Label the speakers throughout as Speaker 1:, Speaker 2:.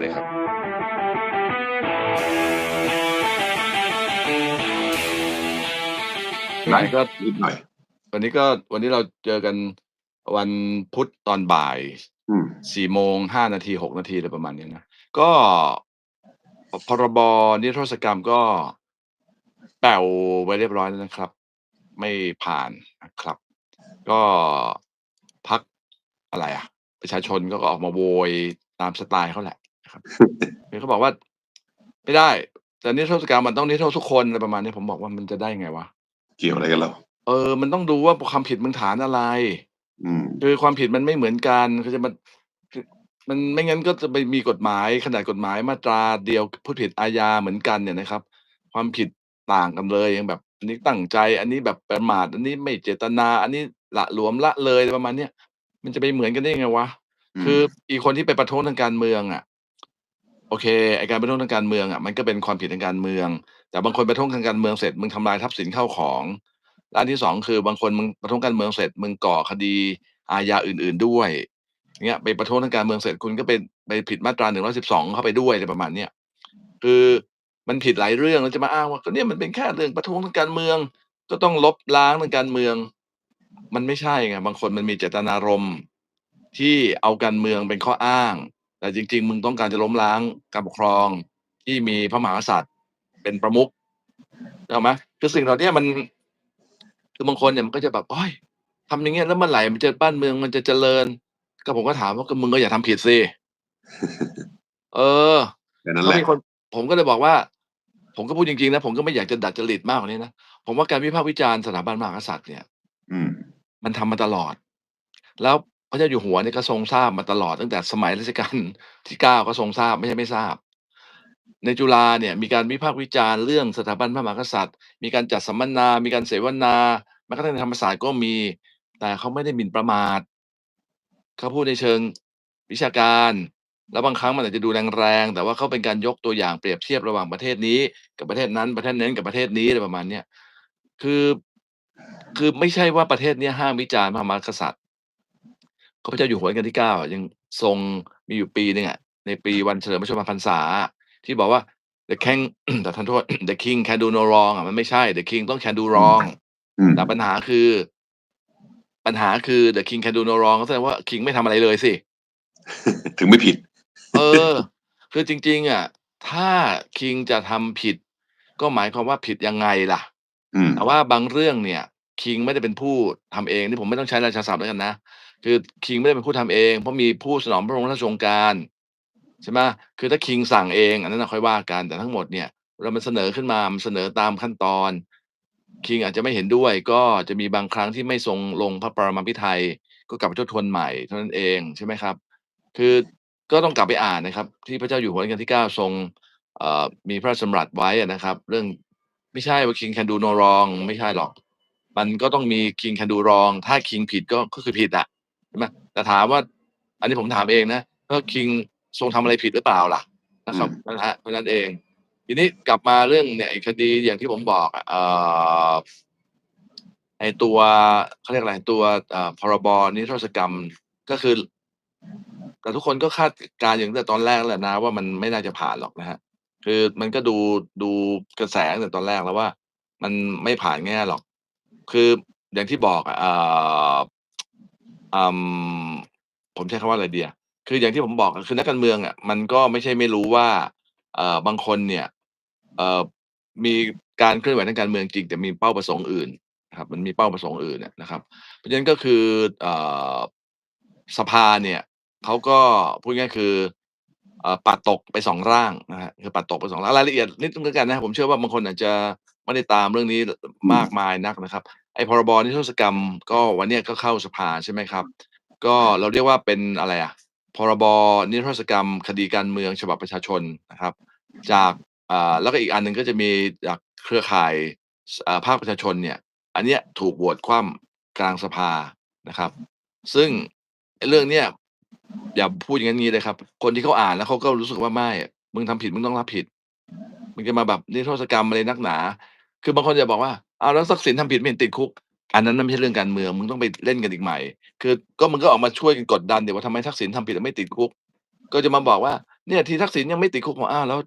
Speaker 1: เลยครับ
Speaker 2: ไหน
Speaker 1: วันนี้ก็
Speaker 2: นิดหน่อย
Speaker 1: วันนี้ก็วันนี้เราเจอกันวันพุธตอนบ่าย
Speaker 2: อืม
Speaker 1: 4โมง5นาที6นาทีอะไรประมาณเนี้ยนะ ก็พพรบนิรโทษกรรมก็แป่วไปเรียบร้อยแล้วนะครับ ไม่ผ่านนะครับ ก็พรรคอะไรอะประชาชนก็ออกมาโวยตามสไตล์เขาแหละนะ ครับคือเขาบอกว่า ไม่ได้ แต่นิรโทษกรรมมันต้องนิรโทษทุกคนอะไรประมาณนี้ผมบอกว่ามันจะได้ไงวะ?
Speaker 2: เกี่ยวอะไรกันเรา
Speaker 1: เออ มันต้องดูว่าความผิดมึงฐานอะไร
Speaker 2: อืม
Speaker 1: คือความผิดมันไม่เหมือนกันคือจะมาคือมันไม่งั้นก็จะไปมีกฎหมายขนาดกฎหมายมาตราเดียวพูดผิดอาญาเหมือนกันเนี่ยนะครับ ความผิดต่างกันเลยอย่างแบบ อันนี้ตั้งใจ อันนี้แบบประมาทอันนี้ไม่เจตนา อันนี้หละหลวมละเลยอะไรประมาณเนี้ยมันจะไปเหมือนกันได้ยังไงวะ?
Speaker 2: อื
Speaker 1: คือ
Speaker 2: ม
Speaker 1: อีคนที่ไปประท้วงทางการเมืองอะ โอเคไอการประท้วงทางการเมืองอะมันก็เป็นความผิดทางการเมือง แต่บางคนประท้วงทางการเมืองเสร็จมึงทำลายทรัพย์สินเข้าของและอันที่2คือบางคนมึงประท้วงการเมืองเสร็จมึงก่อคดีอาญาอื่น ๆด้วยเงี้ยไปประท้วงทางการเมืองเสร็จคุณก็ไปไปผิดมาตรา112เข้าไปด้วยอะไรประมาณเนี้ยคือมันผิดหลายเรื่องแล้วจะมาอ้างว่าก็เนี่ยมันเป็นแค่เรื่องประท้วงทางการเมือง ก็ต้องลบล้างทางการเมือง มันไม่ใช่ไงบางคนมันมีเจตนารมณ์ที่เอาการเมืองเป็นข้ออ้าง แต่จริง ๆ มึงต้องการจะล้มล้างการปกครองที่มีพระมหากษัตริย์ เป็นประมุขนึกออกไหม?คือสิ่งเหล่าเนี้ยมัน คือบางคนเนี่ยมันก็จะแบบโอ๊ยทำอย่างเงี้ยแล้วเมื่อไหร่มันจะบ้านเมืองมันจะเจริญ ก็ผมก็ถามว่าก็มึงก็อย่าทำผิดสิเออ
Speaker 2: แค่นั้น
Speaker 1: ก็
Speaker 2: แหละ
Speaker 1: มีคน ผมก็เลยบอกว่า ผมก็พูดจริงๆนะผมก็ไม่อยากจะดัดจริตมากกว่านี้นะผมว่าการวิพากษ์วิจารณ์สถาบันพระมหากษัตริย์เนี่ย
Speaker 2: อืม
Speaker 1: มันทำมาตลอด แล้ว พระเจ้าอยู่หัวเนี่ยก็ทรงทราบมาตลอดตั้งแต่สมัยรัชกาลที่9ก็ทรงทราบไม่ใช่ไม่ทราบ ในจุฬาเนี่ยมีการวิพากษ์วิจารณ์เรื่องสถาบันพระมหากษัตริย์ มีการจัดสัมมนา มีการเสวนาแม้กระทั่งธรรมศาสตร์ก็มี แต่เขาไม่ได้หมิ่นประมาทเขาพูดในเชิงวิชาการ แล้วบางครั้งมันอาจจะดูแรงๆแต่ว่าเขาเป็นการยกตัวอย่างเปรียบเทียบระหว่างประเทศนี้ กับประเทศนั้นประเทศนั้นกับประเทศนี้อะไรประมาณเนี้ยคือคือไม่ใช่ว่าประเทศนี้ห้ามวิจารณ์พระมหากษัตริย์ พระเจ้าอยู่หัวรัชกาลที่9อะยังทรงมีอยู่ปีหนึ่งอะในปีวันเฉลิมพระชนมพรรษาอะที่บอกว่า "The King" แต่ทานโทษ "The King can do no wrong" อะมันไม่ใช่ "The King ต้อง can do
Speaker 2: อืม
Speaker 1: wrong"
Speaker 2: อืม
Speaker 1: แต่ปัญหาคือ ปัญหาคือ "The King can do no wrong" ก็แสดงว่าคิงไม่ทำอะไรเลยสิ
Speaker 2: ถึงไม่ผิด
Speaker 1: เออ คือจริง ๆอะถ้าคิงจะทำผิด ก็หมายความว่าผิดยังไงล่ะ?
Speaker 2: อืม
Speaker 1: แต่ว่าบางเรื่องเนี่ยคิงไม่ได้เป็นผู้ทำเองนี่ผมไม่ต้องใช้ราชาศัพท์แล้วกันนะ คือคิงไม่ได้เป็นผู้ทำเอง เพราะมีผู้สนองพระบรมราชองการใช่ไหม?คือถ้าคิงสั่งเอง อันนั้นค่อยว่ากันแต่ทั้งหมดเนี่ยเวลามันเสนอขึ้นมามันเสนอตามขั้นตอน คิงอาจจะไม่เห็นด้วย ก็จะมีบางครั้งที่ไม่ทรงลงพระปรมาภิไธยก็กลับไปทบทวนใหม่เท่านั้นเองใช่ไหมครับ?คือก็ต้องกลับไปอ่านนะครับ ที่พระเจ้าอยู่หัวรัชกาลที่ 9 ทรงมีพระราชดำรัสไว้นะครับ เรื่องไม่ใช่ว่า King can do no wrong ไม่ใช่หรอก มันก็ต้องมี King can do wrong ถ้าคิงผิดก็ก็คือผิดอะ ใช่ไหม?แต่ถามว่า อันนี้ผมถามเองนะว่าคิงทรงทำอะไรผิดหรือเปล่าล่ะ?นะ
Speaker 2: อื
Speaker 1: ครับ
Speaker 2: ม
Speaker 1: นั่นแหละครับเท่านั้นเอง ทีนี้กลับมาเรื่องเนี่ยไอ้คดีอย่างที่ผมบอกอะเอ่อไอ้ตัวเขาเรียกอะไรตัวเอ่อพรบนิรโทษกรรมก็คือ แต่ทุกคนก็คาดการณ์อยู่ตั้งแต่ตอนแรกแล้วแหละนะ ว่ามันไม่น่าจะผ่านหรอกนะครับคือมันก็ดูดูกระแสตั้งแต่ตอนแรกแล้วว่า มันไม่ผ่านง่ายๆหรอก คืออย่างที่บอกอะเอืม ผมใช้คำว่าอะไรดีอะ คืออย่างที่ผมบอกอะ คือนักการเมืองอะ มันก็ไม่ใช่ไม่รู้ว่า เอ่อ บางคนเนี่ย เอ่อ มีการเคลื่อนไหวทางการเมืองจริง แต่มีเป้าประสงค์อื่นนะครับ มันมีเป้าประสงค์อื่นอะนะครับ เพราะฉะนั้นก็คือ เอ่อ สภาเนี่ยเขาก็พูดง่าย ๆ คือ เอ่อ ปัดตกไป 2 ร่างนะครับ คือปัดตกไป 2 ร่าง รายละเอียดนิดหนึ่งแล้วกันนะผมเชื่อว่าบางคนอาจจะ ไม่ได้ตามเรื่องนี้
Speaker 2: อื
Speaker 1: มามกมายนักนะครับ ไอ้พรบนิรโทษกรรม ก็วันเนี้ยก็เข้าสภาใช่ไหมครับ ก็เราเรียกว่าเป็นอะไรอะพรบนิรโทษกรรม คดีการเมืองฉบับประชาชนนะครับ จากอ่าแล้วก็อีกอันหนึ่งก็จะมีจากเครือข่ายสอ่าภาคประชาชนเนี่ย อันเนี้ยถูกโหวตคว่ำกลางสภานะครับ ซึ่งไอ้เรื่องเนี้ยอย่าพูดอย่างงั้นงี้เลยครับ คนที่เขาอ่านแล้วเขาก็รู้สึกว่าไม่ มึงทำผิดมึงต้องรับผิด มึงจะมาแบบนิรโทษกรรมอะไรนักหนา คือบางคนจะบอกว่าอ้าวแล้วทักษิณทำผิดไม่เห็นติดคุก อันนั้นน่ะไม่ใช่เรื่องการเมืองมึงต้องไปเล่นกันอีกใหม่ คือก็มึงก็ออกมาช่วยกันกดดันเดิว่าทำไมทักษิณทำผิดแล้วไม่ติดคุก ก็จะมาบอกว่าเนี่ยทีทักษิณยังไม่ติดคุกบอกอ้าวแล้ว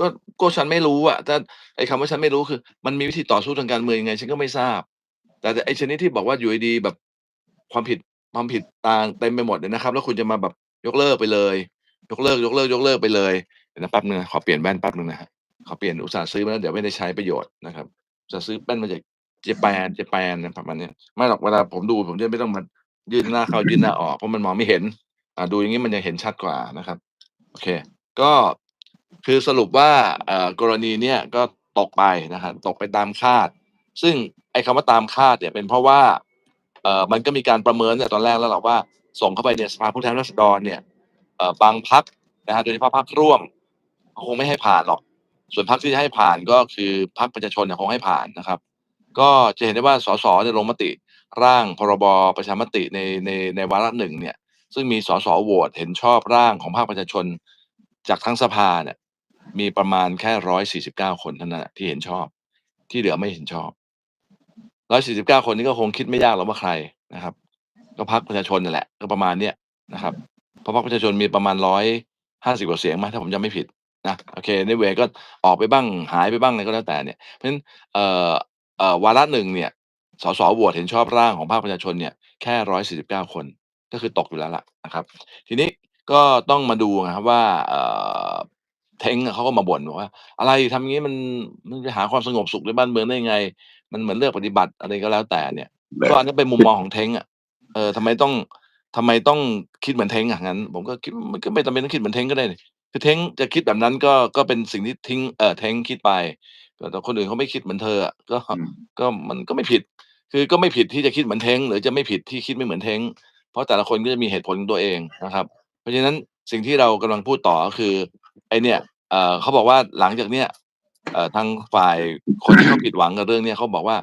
Speaker 1: ก็ก็ฉันไม่รู้อะถ้าไอ้คำว่าฉันไม่รู้คือ มันมีวิธีต่อสู้ทางการเมืองยังไง ฉันก็ไม่ทราบ แต่ไอ้ชนิดที่บอกว่าอยู่ดีๆแบบความผิดความผิดต่างเต็มไปหมดเลยนะครับ แล้วคุณจะมาแบบยกเลิกไปเลย ยกเลิกยกเลิกยกเลิกไปเลยเดี๋ยวนะแป๊บนึงนะขอเปลี่ยนแว่นแป๊บนึงนะฮะ ขอเปลี่ยนอุตส่าห์ซื้อมาแล้วเดี๋ยวไม่ได้ใช้ประโยชน์นะครับอุตส่าห์ซื้อแป้นมาจากเจแปนเจแปนนะประมาณเนี้ยไม่หรอกเวลาผมดูผมจะไม่ต้องมายื่นหน้าเข้ายื่นหน้าออกเพราะมันมองไม่เห็น อ่าดูอย่างนี้มันยังเห็นชัดกว่านะครับโอเค ก็คือสรุปว่าเอ่อกรณีเนี้ยก็ตกไปนะครับตกไปตามคาด ซึ่งไอ้คำว่าตามคาดเนี่ยเป็นเพราะว่าเอ่อมันก็มีการประเมินเนี่ยตอนแรกแล้วหรอกว่า ส่งเข้าไปเนี่ยสภาผู้แทนราษฎรเนี่ยเอ่อบางพักนะฮะโดยเฉพาะพักร่วมคงไม่ให้ผ่านหรอก ส่วนพักที่จะให้ผ่านก็คือพักประชาชนเนี่ยคงให้ผ่านนะครับ ก็จะเห็นได้ว่าสสเนี่ยลงมติ ร่างพรบประชามติในในในวาระหนึ่งเนี่ย ซึ่งมีสสโหวตเห็นชอบร่างของภาคประชาชน จากทั้งสภาเนี่ยมีประมาณแค่ร้อยสี่สิบเก้าคนเท่านั้นที่เห็นชอบ ที่เหลือไม่เห็นชอบร้อยสี่สิบเก้าคนนี้ก็คงคิดไม่ยากหรอกว่าใครนะครับ ก็พักประชาชนนั่นแหละก็ประมาณเนี้ยนะครับเพราะพรรคประชาชนมีประมาณร้อยห้าสิบกว่าเสียงมั้ยถ้าผมจำไม่ผิด นะโอเคในเวก็ออกไปบ้างหายไปบ้างอะไรก็แล้วแต่เนี่ยเพราะฉะนั้นเอ่อเอ่อวาระหนึ่งเนี่ยสสโหวตเห็นชอบร่างของภาคประชาชนเนี่ยแค่ร้อยสี่สิบเก้าคนก็คือตกอยู่แล้วล่ะนะครับ ทีนี้ก็ต้องมาดูนะครับว่าเอ่อเท้งอะเขาก็มาบ่นบอกว่า อะไรทำอย่างงี้มันมันจะหาความสงบสุขในบ้านเมืองได้ยังไง มันเหมือนเลือกปฏิบัติอะไรก็แล้วแต่เนี่ยก็อันนั้นเป็นมุมมองของเท้งอะเออทำไมต้องทำไมต้องคิดเหมือนเท้งอะงั้น ผมก็คิดว่ามันก็ไม่จำเป็นต้องคิดเหมือนเท้งก็ได้นี่ คือเท้งจะคิดแบบนั้นก็ ก็เป็นสิ่งที่ทิ้ง เอ่อ เท้งคิดไป แต่คนอื่นเขาไม่คิดเหมือนเธออะ ก็
Speaker 2: อืม
Speaker 1: ก็ มันก็ไม่ผิด คือก็ไม่ผิดที่จะคิดเหมือนเท้ง หรือจะไม่ผิดที่คิดไม่เหมือนเท้ง เพราะแต่ละคนก็จะมีเหตุผลของตัวเองนะครับ เพราะฉะนั้นสิ่งที่เรากำลังพูดต่อ ก็คือไอเนี่ย เอ่อ เขาบอกว่าหลังจากเนี้ย เอ่อ ทางฝ่ายคนที่เขาผิดหวังกับเรื่องเนี้ย เขาบอกว่า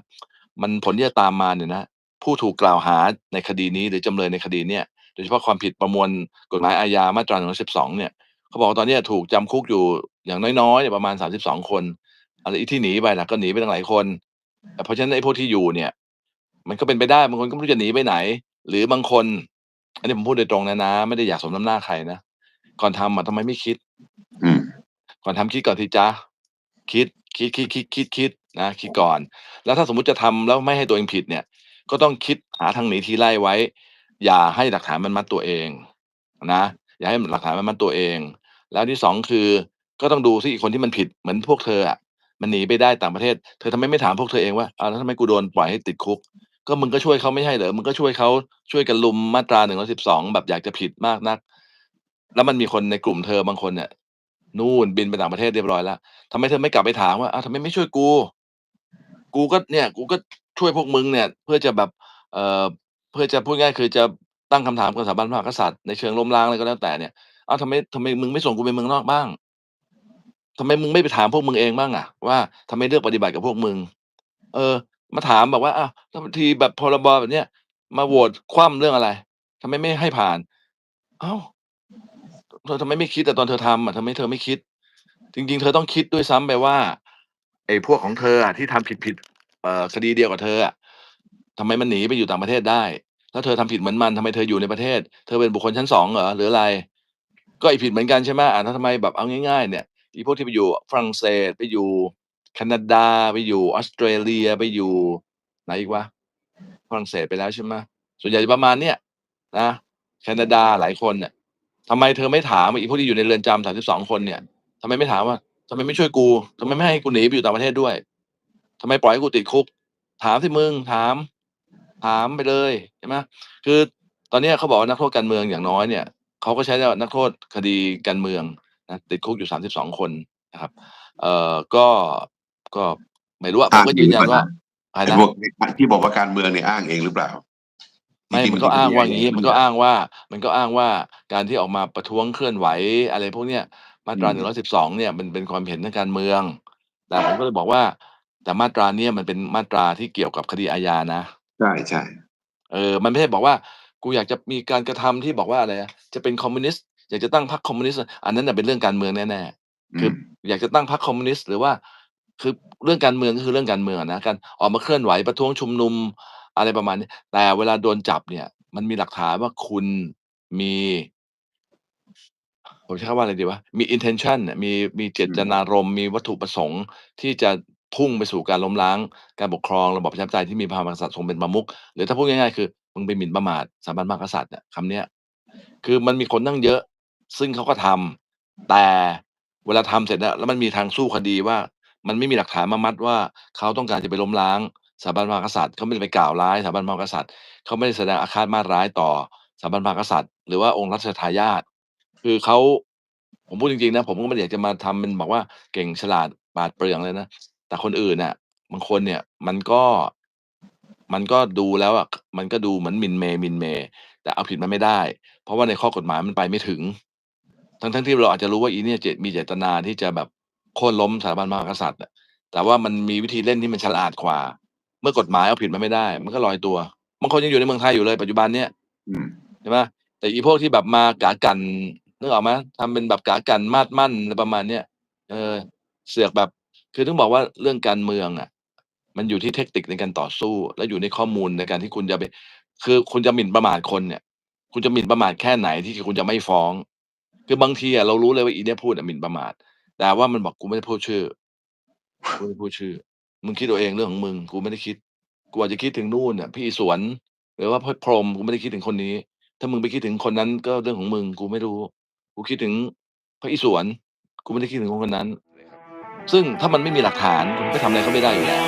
Speaker 1: มัน ผลที่จะตามมาเนี่ยนะ ผู้ถูกกล่าวหาในคดีนี้ หรือจำเลยในคดีเนี่ยโดยเฉพาะความผิดประมวลกฎหมายอาญามาตรา 112 เนี่ย เขาบอกว่าตอนเนี้ยถูกจำคุกอยู่อย่างน้อยๆเนี่ยประมาณ32คนอะไรที่หนีไปล่ะก็หนีไปตั้งหลายคนแต่เพราะฉะนั้นไอ้พวกที่อยู่เนี่ย มันก็เป็นไปได้บางคนก็ไม่รู้จะหนีไปไหน หรือบางคน อันนี้ผมพูดโดยตรงนะนะ ไม่ได้อยากสมน้ำหน้าใครนะก่อนทำอะทำไมไม่คิด
Speaker 2: อืม
Speaker 1: ก่อนทำคิดก่อนทีจ้าคิดคิดคิดคิดคิดคิดนะคิดก่อน แล้วถ้าสมมุติจะทำแล้วไม่ให้ตัวเองผิดเนี่ย ก็ต้องคิดหาทางหนีทีไล่ไว้ อย่าให้หลักฐานมันมัดตัวเองนะ อย่าให้หลักฐานมันมัดตัวเอง แล้วที่สองคือก็ต้องดูสิอีกคนที่มันผิดเหมือนพวกเธออะมันหนีไปได้ต่างประเทศ เธอทำไมไม่ถามพวกเธอเองว่าอ้าวแล้วทำไมกูโดนปล่อยให้ติดคุก ก็มึงก็ช่วยเขาไม่ใช่เหรอมึงก็ช่วยเขาช่วยกันลุมมาตราหนึ่งร้อยสิบสองแบบอยากจะผิดมากนัก แล้วมันมีคนในกลุ่มเธอบางคนเนี่ยนู่นบินไปต่างประเทศเรียบร้อยแล้วทำไมเธอไม่กลับไปถามว่าอ้าวทำไมไม่ช่วยกู กูก็เนี่ย กูก็ช่วยพวกมึงเนี่ย เพื่อจะแบบเอ่อเพื่อจะพูดง่ายคือจะ ตั้งคำถามกับสถาบันพระมหากษัตริย์ในเชิงล้มล้างอะไรก็แล้วแต่เนี่ยอ้าวทำไมทำไมมึงไม่ส่งกูไปเมืองนอกบ้างทำไมมึงไม่ไปถามพวกมึงเองบ้างอะว่าทำไมเลือกปฏิบัติกับพวกมึง เออ มาถามแบบว่าอ้าวทีแบบพรบแบบเนี้ยมาโหวตคว่ำเรื่องอะไรทำไมไม่ให้ผ่านอ้าวเธอทำไมไม่คิดแต่ตอนเธอทำอะทำไมเธอไม่คิด จริง ๆ เธอต้องคิดด้วยซ้ำไปว่าไอ้พวกของเธออะที่ทำผิดผิดเอ่อคดีเดียวกับเธออะทำไมมันหนีไปอยู่ต่างประเทศได้ แล้วเธอทำผิดเหมือนมันทำไมเธออยู่ในประเทศ เธอเป็นบุคคลชั้นสองเหรอหรืออะไร ก็ไอผิดเหมือนกันใช่ไหมอะแล้วทำไมแบบเอาง่ายๆเนี่ยอีพวกที่ไปอยู่ฝรั่งเศสไปอยู่แคนาดาไปอยู่ออสเตรเลียไปอยู่ไหนอีกวะฝรั่งเศสไปแล้วใช่ไหมส่วนใหญ่ประมาณเนี้ยนะแคนาดาหลายคนเนี่ยทำไมเธอไม่ถามอีพวกที่อยู่ในเรือนจำสามสิบสองคนเนี่ยทำไมไม่ถามว่าทำไมไม่ช่วยกูทำไมไม่ให้กูหนีไปอยู่ต่างประเทศด้วยทำไมปล่อยให้กูติดคุก ถามสิมึงถาม ถามไปเลยใช่ไหมคือตอนเนี้ยเขาบอกว่านักโทษการเมืองอย่างน้อยเนี่ยเขาก็ใช้ว่านักโทษคดีการเมืองนะติดคุกอยู่สามสิบสองคนนะครับ เอ่อก็ก็ไม่รู้อะผมก็ยืนยันว่าอะไร
Speaker 2: ไอ้
Speaker 1: นะ
Speaker 2: พวกที่บอกว่าการเมืองเนี่ยอ้างเองหรือเปล่า
Speaker 1: ไม่
Speaker 2: จริงๆ
Speaker 1: มันก็อ้างว่า
Speaker 2: มัน
Speaker 1: งี้มันก็อ้างว่า มันก็อ้างว่าการที่ออกมาประท้วงเคลื่อนไหวอะไรพวกเนี้ยมาตรา
Speaker 2: อื
Speaker 1: หนึ่
Speaker 2: ม
Speaker 1: งร้อยสิบสองเนี่ยมันเป็นความเห็นทางการเมือง แต่ผมก็เลยบอกว่า แต่มาตราเนี้ยมันเป็นมาตราที่เกี่ยวกับคดีอาญานะ
Speaker 2: ใช่ใช่
Speaker 1: เออมันไม่ใช่บอกว่า กูอยากจะมีการกระทำที่บอกว่าอะไรอะจะเป็นคอมมิวนิสต์อยากจะตั้งพรรคคอมมิวนิสต์อันนั้นน่ะเป็นเรื่องการเมืองแน่ๆ
Speaker 2: อื
Speaker 1: คือ
Speaker 2: ม
Speaker 1: อยากจะตั้งพรรคคอมมิวนิสต์หรือว่า คือเรื่องการเมืองก็คือเรื่องการเมืองอะนะการออกมาเคลื่อนไหวประท้วงชุมนุมอะไรประมาณนี้ แต่เวลาโดนจับเนี่ย มันมีหลักฐานว่าคุณมีผมใช้คำว่าอะไรดีวะมี intention น่ะมีมีเจ
Speaker 2: อื
Speaker 1: ต
Speaker 2: ม
Speaker 1: นารมณ์มีวัตถุประสงค์ที่จะ พุ่งไปสู่การล้มล้าง การปกครองระบอบประชาธิปไตยที่มีพระมหากษัตริย์ทรงเป็นประมุขหรือถ้าพูดง่ายๆคือมึงไปหมิ่นประมาทสถาบันพระมหากษัตริย์อะคำเนี้ยคือมันมีคนตั้งเยอะ ซึ่งเขาก็ทำแต่เวลาทำเสร็จอะแล้วมันมีทางสู้คดีว่า มันไม่มีหลักฐานมามัดว่า เขาต้องการจะไปล้มล้างสถาบันพระมหากษัตริย์เขาไม่ได้ไปกล่าวร้ายสถาบันพระมหากษัตริย์เขาไม่ได้แสดงอาฆาตมาร้ายต่อสถาบันพระมหากษัตริย์หรือว่าองค์รัชทายาทคือเขาผมพูดจริงๆนะผมก็ไม่อยากจะมาทำเป็นบอกว่าเก่งฉลาดปาดเปรื่องเลยนะ แต่คนอื่นน่ะ บางคนเนี่ยมันก็ มันก็ดูแล้วอะ มันก็ดูเหมือนหมิ่นเหม่ๆแต่เอาผิดมันไม่ได้ เพราะว่าในข้อกฎหมายมันไปไม่ถึง ทั้ง ๆ ที่เราอาจจะรู้ว่าอีเนี่ยเจต มีเจตนาที่จะแบบโค่นล้มสถาบันพระมหากษัตริย์อะ แต่ว่ามันมีวิธีเล่นที่มันฉลาดกว่า เมื่อกฎหมายเอาผิดมันไม่ได้ มันก็ลอยตัว บางคนยังอยู่ในเมืองไทยอยู่เลยปัจจุบันเนี้ย
Speaker 2: อืม
Speaker 1: ใช่ไหม แต่อีพวกที่แบบมากากั่น นึกออกไหม ทำเป็นแบบกากั่นมาดมั่น อะไรประมาณเนี้ย เออ เสือกแบบ คือต้องบอกว่าเรื่องการเมืองอะ มันอยู่ที่เทคนิคในการต่อสู้ และอยู่ในข้อมูลในการที่คุณจะไป คือคุณจะหมิ่นประมาทคนเนี่ย คุณจะหมิ่นประมาทแค่ไหนที่คุณจะไม่ฟ้อง คือบางทีอะเรารู้เลยว่าอีเนี่ยพูดอะหมิ่นประมาท แต่ว่ามันบอกกูไม่ได้พูดชื่อกูไม่ได้พูดชื่อ มึงคิดเอาเองเรื่องของมึง กูไม่ได้คิด กูอาจจะคิดถึงนู่นน่ะพี่สวน หรือว่าพจน์พรหมกูไม่ได้คิดถึงคนนี้ ถ้ามึงไปคิดถึงคนนั้นก็เรื่องของมึง กูไม่รู้ กูคิดถึงพระอิศวรกูไม่ได้คิดถึงคนคนนั้น ซึ่งถ้ามันไม่มีหลักฐานคุณก็ทำอะไรเขาไม่ได้อยู่แล้ว